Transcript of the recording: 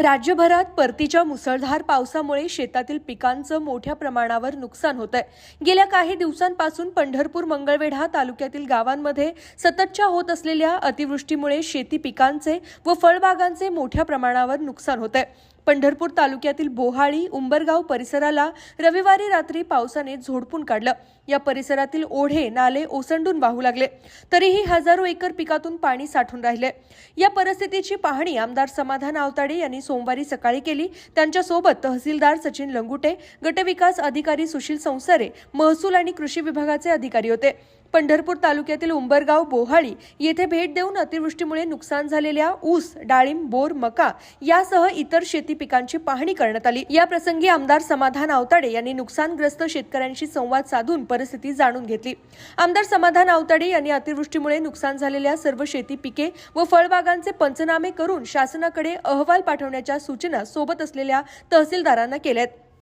राज्यभरात परतीच्या मुसळधार पावसामुळे शेतातील पिकांचं मोठ्या प्रमाणावर नुकसान होत आहे गेल्या काही दिवसांपासून पंढरपूर मंगळवेढा तालुक्यातील गावांमध्ये सततच्या होत असलेल्या अतिवृष्टीमुळे शेती पिकांचे व फळबागांचे मोठ्या प्रमाणावर नुकसान होत आहे पंढरपूर तालुक्यातील बोहाळी उंबरगाव परिसराला रविवारी रात्री पावसाने झोडपून काढलं. या परिसरातील ओढे नाले ओसंडून वाहू लागले. तरीही हजारो एकर पिकातून पाणी साठून राहिले. या परिस्थितीची पाहणी आमदार समाधान आवताडे यांनी सोमवारी सकाळी केली. त्यांच्यासोबत तहसीलदार सचिन लंगुटे गटविकास अधिकारी सुशील संसारे महसूल आणि कृषी विभागाचे अधिकारी होते. पंढरपूर तालुक्यातील उंबरगाव बोहाळी येथे भेट देऊन अतिवृष्टीमुळे नुकसान झालेल्या ऊस डाळिंब बोर मका यासह इतर शेती पिकांची पाहणी करण्यात आली. या प्रसंगी आमदार समाधान आवताडे यांनी नुकसानग्रस्त शेतकऱ्यांशी संवाद साधून परिस्थिती जाणून घेतली. आमदार समाधान आवताडे यांनी अतिवृष्टीमुळे नुकसान झालेल्या सर्व शेती पिके व फळबागांचे पंचनामे करून शासनाकडे अहवाल पाठवण्याच्या सूचना सोबत असलेल्या तहसीलदारांना केल्या आहेत